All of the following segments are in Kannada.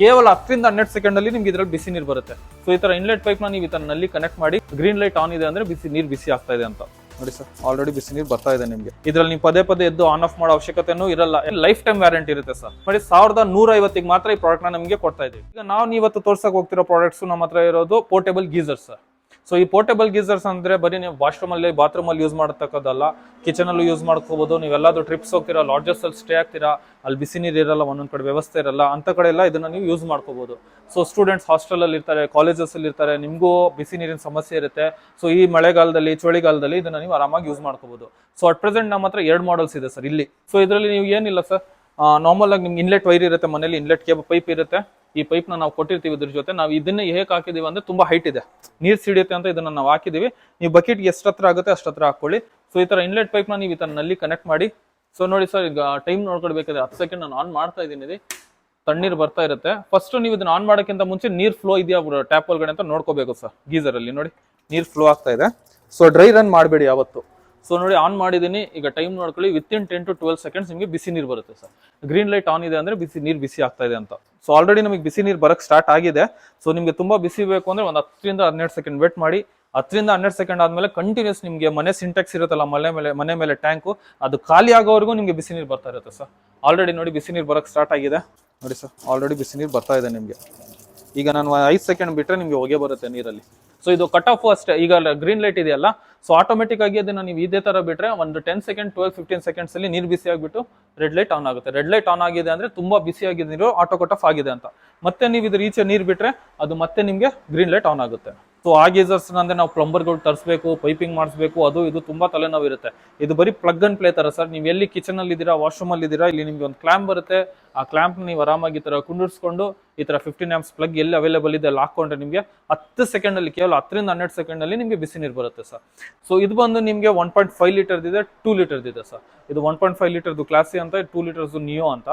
ಕೇವಲ ಹತ್ತರಿಂದ ಹನ್ನೆರಡು ಸೆಕೆಂಡ್ ಅಲ್ಲಿ ನಿಮ್ಗೆ ಇದ್ರಲ್ಲಿ ಬಿಸಿ ನೀರು ಬರುತ್ತೆ. ಸೊ ಈ ತರ ಇನ್ಲೆಟ್ ಪೈಪ್ನ ನೀವು ಈ ತರ ನಲ್ಲಿ ಕನೆಕ್ಟ್ ಮಾಡಿ ಗ್ರೀನ್ ಲೈಟ್ ಆನ್ ಇದೆ ಅಂದ್ರೆ ಬಿಸಿ ನೀರು ಬಿಸಿ ಆಗ್ತಾ ಇದೆ ಅಂತ. ನೋಡಿ ಸರ್ ಆಲ್ರೆಡಿ ಬಿಸಿ ನೀರು ಬರ್ತಾ ಇದೆ ನಿಮಗೆ. ಇದ್ರಲ್ಲಿ ನೀವು ಪದೇ ಪದೇ ಎದ್ದು ಆನ್ ಆಫ್ ಮಾಡೋ ಅವಶ್ಯಕತೆನೂ ಇರಲ್ಲ. ಲೈಫ್ ಟೈಮ್ ವ್ಯಾರಂಟಿ ಇರುತ್ತೆ ಸರ್ ನೋಡಿ, ಸಾವಿರದ ನೂರ ಮಾತ್ರ ಈ ಪ್ರಾಡಕ್ಟ್ನ ನಮಗೆ ಕೊಡ್ತಾ ಇದೀವಿ ಈಗ ನಾವು ಇವತ್ತು ತೋರ್ಸಕ್ ಹೋಗ್ತಿರೋ ಪ್ರಾಡಕ್ಟ್ಸ್ ನಮ್ಮ ಹತ್ರ ಇರೋದು ಪೋರ್ಟೇಬಲ್ ಗೀಸರ್ ಸರ್ ಸೊ ಈ ಪೋರ್ಟೇಬಲ್ ಗೀಸರ್ಸ್ ಅಂದ್ರೆ ಬರೀ ನೀವು ವಾಶ್ರೂಮ್ ಅಲ್ಲಿ ಬಾತ್ರೂಮ್ ಅಲ್ಲಿ ಯೂಸ್ ಮಾಡತಕ್ಕದಲ್ಲ ಕಿಚನ್ ಅಲ್ಲೂ ಯೂಸ್ ಮಾಡ್ಕೋಬಹುದು ನೀವೆಲ್ಲಾದ್ರೂ ಟ್ರಿಪ್ಸ್ ಹೋಗ್ತೀರಾ ಲಾಡ್ಜಸ್ ಅಲ್ಲಿ ಸ್ಟೇ ಆಗ್ತೀರಾ, ಅಲ್ಲಿ ಬಿಸಿ ನೀರು ಇರಲ್ಲ, ಒಂದೊಂದ್ ಕಡೆ ವ್ಯವಸ್ಥೆ ಇರಲ್ಲ, ಅಂತ ಕಡೆ ಎಲ್ಲ ಇದನ್ನ ನೀವು ಯೂಸ್ ಮಾಡ್ಕೋಬಹುದು ಸೊ ಸ್ಟೂಡೆಂಟ್ಸ್ ಹಾಸ್ಟೆಲ್ ಅಲ್ಲಿ ಇರ್ತಾರೆ ಕಾಲೇಜಸ್ ಅಲ್ಲಿ ಇರ್ತಾರೆ, ನಿಮಗೂ ಬಿಸಿ ನೀರಿನ ಸಮಸ್ಯೆ ಇರುತ್ತೆ. ಸೊ ಈ ಮಳೆಗಾಲದಲ್ಲಿ, ಚಳಿಗಾಲದಲ್ಲಿ ಇದನ್ನ ನೀವು ಆರಾಮಾಗಿ ಯೂಸ್ ಮಾಡ್ಕೋಬಹುದು ಸೊ ಅಟ್ ಪ್ರೆಸೆಂಟ್ ನಮ್ಮ ಹತ್ರ ಎರಡು ಮಾಡಲ್ಸ್ ಇದೆ ಸರ್, ಇಲ್ಲಿ. ಸೊ ಇದರಲ್ಲಿ ನೀವು ಏನಿಲ್ಲ ಸರ್? ನಾರ್ಮಲ್ ಆಗಿ ನಿಮ್ಗೆ ಇನ್ಲೆಟ್ ವೈರ್ ಇರುತ್ತೆ, ಮನೇಲಿ ಇನ್ಲೆಟ್ ಕೇಬಲ್ ಪೈಪ್ ಇರುತ್ತೆ. ಈ ಪೈಪ್ನ ನಾವು ಕೊಟ್ಟಿರ್ತೀವಿ ಇದ್ರ ಜೊತೆ. ನಾವು ಇದನ್ನ ಹೇಗೆ ಹಾಕಿದೀವಿ ಅಂದ್ರೆ ತುಂಬಾ ಹೈಟ್ ಇದೆ. ನೀರು ಸಿಡಿಯುತ್ತೆ ಅಂತ ಇದನ್ನ ನಾವು ಹಾಕಿದೀವಿ. ನೀವು ಬಕೆಟ್ ಎಷ್ಟು ಹತ್ರ ಆಗುತ್ತೆ ಅಷ್ಟು ಹತ್ರ ಹಾಕೊಳ್ಳಿ. ಸೊ ಈ ತರ ಇನ್ಲೆಟ್ ಪೈಪ್ನ ನೀವು ಈ ತರ ನಲ್ಲಿ ಕನೆಕ್ಟ್ ಮಾಡಿ. ಸೊ ನೋಡಿ ಸರ್ ಈಗ ಟೈಮ್ ನೋಡ್ಕೊಳ್ಬೇಕಾದ್ರೆ ಹತ್ತು ಸೆಕೆಂಡ್ ನಾನು ಆನ್ ಮಾಡ್ತಾ ಇದ್ದೀನಿ ತಣ್ಣೀರು ಬರ್ತಾ ಇರುತ್ತೆ. ಫಸ್ಟ್ ನೀವು ಇದನ್ನ ಆನ್ ಮಾಡೋಕ್ಕಿಂತ ಮುಂಚೆ ನೀರ್ ಫ್ಲೋ ಇದೆಯಾ ಟ್ಯಾಪ್ ಒಳಗಡೆ ಅಂತ ನೋಡ್ಕೋಬೇಕು ಸರ್ ಗೀಸರ್ ಅಲ್ಲಿ ನೋಡಿ. ನೀರ್ ಫ್ಲೋ ಆಗ್ತಾ ಇದೆ. ಸೊ ಡ್ರೈ ರನ್ ಮಾಡಬೇಡಿ ಯಾವತ್ತು. ಸೊ ನೋಡಿ ಆನ್ ಮಾಡಿದ್ದೀನಿ ಈಗ ಟೈಮ್ ನೋಡ್ಕೊಳ್ಳಿ within ten to twelve seconds ನಿಮಗೆ ಬಿಸಿ ನೀರು ಬರುತ್ತೆ ಸರ್. ಗ್ರೀನ್ ಲೈಟ್ ಆನ್ ಇದೆ ಅಂದರೆ ಬಿಸಿ ನೀರು ಬಿಸಿ ಆಗ್ತಾ ಇದೆ ಅಂತ. ಸೊ ಆಲ್ರೆಡಿ ನಮಗೆ ಬಿಸಿ ನೀರು ಬರಕ್ಕೆ ಸ್ಟಾರ್ಟ್ ಆಗಿದೆ. ಸೊ ನಿಮಗೆ ತುಂಬ ಬಿಸಿ ಬೇಕು ಅಂದರೆ ಒಂದು ಹತ್ತರಿಂದ ಹನ್ನೆರಡು ಸೆಕೆಂಡ್ ವೇಟ್ ಮಾಡಿ. ಹತ್ತರಿಂದ ಹನ್ನೆರಡು ಸೆಕೆಂಡ್ ಆದಮೇಲೆ ಕಂಟಿನ್ಯೂಸ್ ನಿಮಗೆ ಮನೆ ಸಿಂಟೆಕ್ಸ್ ಇರುತ್ತಲ್ಲ ಮನೆ ಮೇಲೆ ಮನೆ ಮೇಲೆ ಟ್ಯಾಂಕು ಅದು ಖಾಲಿ ಆಗೋವರೆಗೂ ನಿಮಗೆ ಬಿಸಿ ನೀರು ಬರ್ತಾ ಇರುತ್ತೆ ಸರ್. ಆಲ್ರೆಡಿ ನೋಡಿ, ಬಿಸಿ ನೀರು ಬರೋಕ್ಕೆ ಸ್ಟಾರ್ಟ್ ಆಗಿದೆ. ನೋಡಿ ಸರ್ ಆಲ್ರೆಡಿ ಬಿಸಿ ನೀರು ಬರ್ತಾ ಇದೆ ನಿಮಗೆ. ಈಗ ನಾನು ಐದು ಸೆಕೆಂಡ್ ಬಿಟ್ರೆ ನಿಮಗೆ ಹೊಗೆ ಬರುತ್ತೆ ನೀರಲ್ಲಿ. ಸೊ ಇದು ಕಟ್ ಆಫ್ ಅಷ್ಟೇ. ಈಗ ಗ್ರೀನ್ ಲೈಟ್ ಇದೆಯಲ್ಲ? ಸೊ ಆಟೋಮೆಟಿಕ್ ಆಗಿ ಅದನ್ನ ನೀವು ಇದೇ ತರ ಬಿಟ್ರೆ ಒಂದು ten second twelve fifteen seconds ಅಲ್ಲಿ ನೀರು ಬಿಸಿ ಆಗಿಬಿಟ್ಟು ರೆಡ್ ಲೈಟ್ ಆನ್ ಆಗುತ್ತೆ. ರೆಡ್ ಲೈಟ್ ಆನ್ ಆಗಿದೆ ಅಂದ್ರೆ ತುಂಬಾ ಬಿಸಿ ಆಗಿದೆ, ನೀರು ಆಟೋ ಕಟ್ ಆಫ್ ಆಗಿದೆ ಅಂತ. ಮತ್ತೆ ನೀವು ಇದ್ರ ಈಚೆ ನೀರು ಬಿಟ್ರೆ ಅದು ಮತ್ತೆ ನಿಮಗೆ ಗ್ರೀನ್ ಲೈಟ್ ಆನ್ ಆಗುತ್ತೆ. ಸೊ ಆ ಗೀಸರ್ಸ್ ಅಂದ್ರೆ ನಾವು ಪ್ಲಂಬರ್ಗಳು ತರಿಸ್ಬೇಕು ಪೈಪಿಂಗ್ ಮಾಡಿಸ್ಬೇಕು, ಅದು ಇದು ತುಂಬಾ ತಲೆನೋವು ಇರುತ್ತೆ ಇದು ಬರೀ ಪ್ಲಗ್ ಅಂಡ್ ಪ್ಲೇ ತರ ಸರ್. ನೀವು ಎಲ್ಲಿ ಕಿಚನ್ ಅಲ್ಲಿ ಇದ್ದೀರಾ ವಾಶ್ರೂಮ್ ಅಲ್ಲಿ ಇದ್ದೀರಾ ಇಲ್ಲಿ ನಿಮಗೆ ಒಂದು ಕ್ಲಾಂಪ್ ಬರುತ್ತೆ. ಆ ಕ್ಲಾಂಪ್ ನೀವು ಆರಾಮಾಗಿ ಈ ಕುಂಡಿಸ್ಕೊಂಡು ಈ ತರ ಫಿಫ್ಟೀನ್ ಆಮ್ಸ್ ಪ್ಲಗ್ ಎಲ್ಲಿ ಅವೈಲೇಬಲ್ ಇದೆ ಅಲ್ಲಿ ಹಾಕೊಂಡ್ರೆ ನಿಮಗೆ ಹತ್ತು ಸೆಕೆಂಡ್ ಅಲ್ಲಿ, ಕೇವಲ ಹತ್ತರಿಂದ ಹನ್ನೆರಡು ಸೆಕೆಂಡ್ ಅಲ್ಲಿ ನಿಮಗೆ ಬಿಸಿ ನೀರು ಬರುತ್ತೆ ಸರ್. ಸೊ ಇದು ಬಂದು ನಿಮಗೆ ಒನ್ ಪಾಯಿಂಟ್ ಫೈವ್ ಲೀಟರ್ ಇದೆ ಟೂ ಲೀಟರ್ ಇದೆ ಸರ್. ಇದು ಒನ್ ಪಾಯಿಂಟ್ ಫೈವ್ ಲೀಟರ್ದು ಕ್ಲಾಸಿ ಅಂತ ಟೂ ಲೀಟರ್ಸ್ ನಿಯೋ ಅಂತ.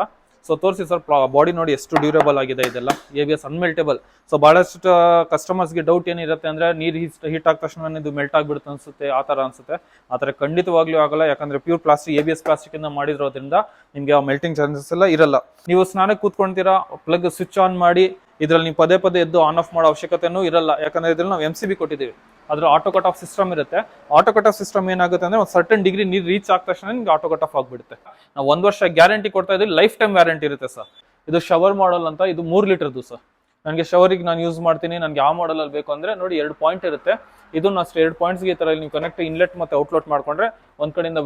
ಸೊ ತೋರಿಸಿ ಸರ್ ಬಾಡಿ ನೋಡಿ ಎಷ್ಟು ಡ್ಯೂರೇಬಲ್ ಆಗಿದೆ ಇದೆಲ್ಲ. A B S unmeltable so ಬಹಳಷ್ಟು ಕಸ್ಟಮರ್ಸ್ಗೆ ಡೌಟ್ ಏನಿರುತ್ತೆ ಅಂದ್ರೆ ನೀರು ಹೀಟ್ ಆದ ತಕ್ಷಣ ಇದು ಮೆಲ್ಟ್ ಆಗಿಬಿಡುತ್ತೆ ಅನ್ಸುತ್ತೆ, ಆ ಥರ ಅನ್ಸುತ್ತೆ. ಆ ಥರ ಖಂಡಿತವಾಗ್ಲೂ ಆಗಲ್ಲ. ಯಾಕಂದ್ರೆ pure plastic A B S plastic ಇಂದ ಮಾಡಿರೋದ್ರಿಂದ ನಿಮಗೆ ಆ ಮೆಲ್ಟಿಂಗ್ ಚಾನ್ಸಸ್ ಎಲ್ಲ ಇರಲ್ಲ. ನೀವು ಸ್ನಾನಕ್ಕೆ ಕೂತ್ಕೊಂತೀರಾ ಪ್ಲಗ್ ಸ್ವಿಚ್ ಆನ್ ಮಾಡಿ, ಇದರಲ್ಲಿ ನೀವು ಪದೇ ಪದೇ ಎದ್ದು ಆನ್ ಆಫ್ ಮಾಡೋ ಅವಶ್ಯಕತೆನೂ ಇರಲ್ಲ. ಯಾಕಂದ್ರೆ ಇದ್ರಲ್ಲಿ ನಾವು ಎಂ ಸಿ ಬಿ ಕೊಟ್ಟಿದ್ದೀವಿ. ಅದ್ರ ಆಟೋ ಕಟ್ ಆಫ್ ಸಿಸ್ಟಮ್ ಇರುತ್ತೆ. ಆಟೋ ಕಟ್ ಆಫ್ ಸಿಸ್ಟಮ್ ಏನಾಗುತ್ತೆ ಅಂದ್ರೆ ಒಂದು ಸರ್ಟನ್ ಡಿಗ್ರಿ ನೀರು ರೀಚ್ ಆದ ತಕ್ಷಣ ನಿಮ್ಗೆ ಆಟೋ ಕಟ್ ಆಫ್ ಆಗ್ಬಿಡುತ್ತೆ. ನಾವು ಒಂದ್ ವರ್ಷ ಗ್ಯಾರಂಟಿ ಕೊಡ್ತಾ ಇದ್ದೀವಿ ಲೈಫ್ ಟೈಮ್ ವ್ಯಾರಂಟಿ ಇರುತ್ತೆ ಸರ್ ಇದು ಶವರ್ ಮಾಡಲ್ ಅಂತ ಇದು ಮೂರ್ ಲೀಟರ್ದು ಸರ್ ನನಗೆ ಶವರಿಗೆ ನಾನು ಯೂಸ್ ಮಾಡ್ತೀನಿ, ನನಗೆ ಯಾವ ಮಾಡಲಲ್ಲಿ ಬೇಕು ಅಂದ್ರೆ ನೋಡಿ ಎರಡು ಪಾಯಿಂಟ್ ಇರುತ್ತೆ. ಇದನ್ನ ಅಷ್ಟೇ ಎರಡು ಪಾಯಿಂಟ್ಸ್ಗೆ ಈ ತರ ನೀವು ಕನೆಕ್ಟ್ ಇನ್ಲೆಟ್ ಮತ್ತೆ ಔಟ್ಲೆಟ್ ಮಾಡ್ಕೊಂಡ್ರೆ ಒಂದು ಕಡೆಯಿಂದ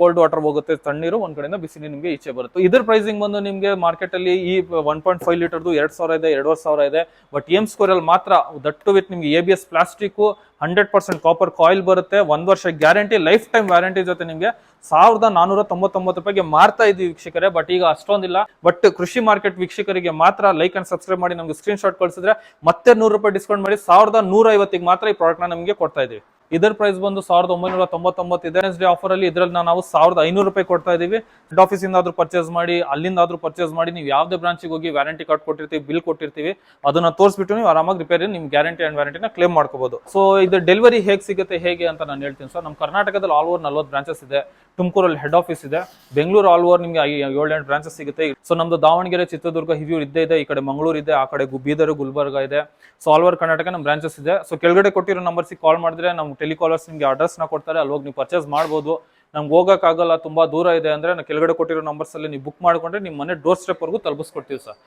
ಕೋಲ್ಡ್ ವಾಟರ್ ಹೋಗುತ್ತೆ, ತಣ್ಣೀರು, ಒಂದು ಕಡೆಯಿಂದ ಬಿಸಿ ನೀರು ನಿಮಗೆ ಈಚೆ ಬರುತ್ತೆ. ಇದ್ರ ಪ್ರೈಸಿಂಗ್ ಬಂದು ನಿಮಗೆ ಮಾರ್ಕೆಟ್ ಅಲ್ಲಿ ಈ ಒನ್ ಪಾಯಿಂಟ್ ಫೈವ್ ಲೀಟರ್ದು ಎರಡು ಸಾವಿರ ಇದೆ, ಎರಡುವರೆ ಸಾವಿರ ಇದೆ. ಬಟ್ ಎಂ ಸ್ಕೋರಲ್ಲಿ ಮಾತ್ರ ದಟ್ಟು ವಿತ್ ನಿಮ್ಗೆ A B S plastic hundred percent copper coil ಬರುತ್ತೆ. ಒಂದು ವರ್ಷ ಗ್ಯಾರಂಟಿ ಲೈಫ್ ಟೈಮ್ ವ್ಯಾರಂಟಿ ಜೊತೆ ನಿಮಗೆ ಸಾವಿರದ ನಾನೂರ ತೊಂಬತ್ತೊಂಬತ್ತು ರೂಪಾಯಿಗೆ ಮಾರ್ತಾ ಇದ್ದೀವಿ ವೀಕ್ಷಕರೇ. ಬಟ್ ಈಗ ಅಷ್ಟೊಂದಿಲ್ಲ. ಬಟ್ ಕೃಷಿ ಮಾರ್ಕೆಟ್ ವೀಕ್ಷಕರಿಗೆ ಮಾತ್ರ ಲೈಕ್ ಅಂಡ್ ಸಬ್ಸ್ಕ್ರೈಬ್ ಮಾಡಿ, ನಮಗೆ ಸ್ಕ್ರೀನ್ ಶಾಟ್ ಕಳಿಸಿದ್ರೆ ಮತ್ತೆ ನೂರು ರೂಪಾಯಿ ಡಿಸ್ಕೌಂಟ್ ಮಾಡಿ ಸಾವಿರದ ನೂರ ಐವತ್ತಿಗೆ ಮಾತ್ರ ಈ ಪ್ರಾಡಕ್ಟ್ನ ನಮಗೆ ಕೊಡ್ತಾ ಇದೀವಿ ಇದರ ಪ್ರೈಸ್ ಬಂದು ಸಾವಿರದ ಒಂಬೈನೂರ ತೊಂಬತ್ತೊಂಬತ್ತು ಇದೆ ಡೇ ಆಫರ್ ಅಲ್ಲಿ ಇದ್ರಲ್ಲಿ ನಾವು ಸಾವಿರದ ಐನೂರು ರೂಪಾಯಿ ಕೊಡ್ತಾ ಇದೀವಿ ಹೆಡ್ ಆಫೀಸ್ ಇಂದಾದ್ರೂ ಪರ್ಚೇಸ್ ಮಾಡಿ, ಅಲ್ಲಿಂದಾದ್ರೂ ಪರ್ಚೇಸ್ ಮಾಡಿ, ನೀವು ಯಾವುದೇ ಬ್ರಾಂಚಿಗೆ ಹೋಗಿ ವ್ಯಾರಂಟಿ ಕಾರ್ಡ್ ಕೊಟ್ಟಿರ್ತೀವಿ ಬಿಲ್ ಕೊಟ್ಟಿರ್ತೀವಿ, ಅದನ್ನ ತೋರಿಸ್ಬಿಟ್ಟು ನೀವು ಆರಾಮಾಗಿ ರಿಪೇರಿ ನಿಮ್ ಗ್ಯಾರಂಟಿ ಅಂಡ್ ವ್ಯಾರಂಟಿನ ಕ್ಲೇಮ್ ಮಾಡ್ಕೋಬಹುದು ಸೊ ಇದು ಡೆಲಿವರಿ ಹೇಗೆ ಸಿಗುತ್ತೆ, ಹೇಗೆ ಅಂತ ನಾನು ಹೇಳ್ತೀನಿ ಸರ್ ನಮ್ಮ ಕರ್ನಾಟಕದಲ್ಲಿ ಆಲ್ ಓವರ್ ನಲ್ವತ್ತು ಬ್ರಾಂಚಸ್ ಇದೆ. ತುಮಕೂರಲ್ಲಿ ಹೆಡ್ ಆಫೀಸ್ ಇದೆ. ಬೆಂಗಳೂರು ಆಲ್ ಓವರ್ ನಿಮಗೆ ಏಳೆಂಟು ಬ್ರಾಂಚಸ್ ಸಿಗುತ್ತೆ. ಸೊ ನಮ್ದು ದಾವಣಗೆರೆ, ಚಿತ್ರದುರ್ಗ ಹಿರಿಯೂರು ಇದ್ದೇ ಇದೆ. ಈ ಕಡೆ ಮಂಗಳೂರು ಇದೆ, ಆ ಕಡೆ ಬೀದರ್, ಗುಲ್ಬರ್ಗ ಇದೆ. ಸೊ ಆಲ್ ಓವರ್ ಕರ್ನಾಟಕ ನಮ್ಮ ಬ್ರಾಂಚಸ್ ಇದೆ. ಸೊ ಕೆಳಗಡೆ ಕೊಟ್ಟಿರೋ ನಂಬರ್ಸಿಗೆ ಕಾಲ್ ಮಾಡಿದ್ರೆ ನಮ್ಮ ಟೆಲಿಕಾಲರ್ಸ್ ನಿಮಗೆ ಅಡ್ರೆಸ್ನ ಕೊಡ್ತಾರೆ ಅಲ್ಲಿ ಹೋಗಿ ನೀವು ಪರ್ಚೇಸ್ ಮಾಡ್ಬೋದು. ನಮ್ಗೆ ಹೋಗೋಕ್ಕಾಗಲ್ಲ, ತುಂಬ ದೂರ ಇದೆ ಅಂದರೆ ನಾನು ಕೆಳಗಡೆ ಕೊಟ್ಟಿರೋ ನಂಬರ್ಸಲ್ಲಿ ನೀವು ಬುಕ್ ಮಾಡಿಕೊಂಡ್ರೆ ನಿಮ್ಮ ಮನೆ ಡೋರ್ ಸ್ಟೆಪ್ವರೆಗೂ ತಲುಪಿಸ್ಕೊಡ್ತೀವಿ ಸರ್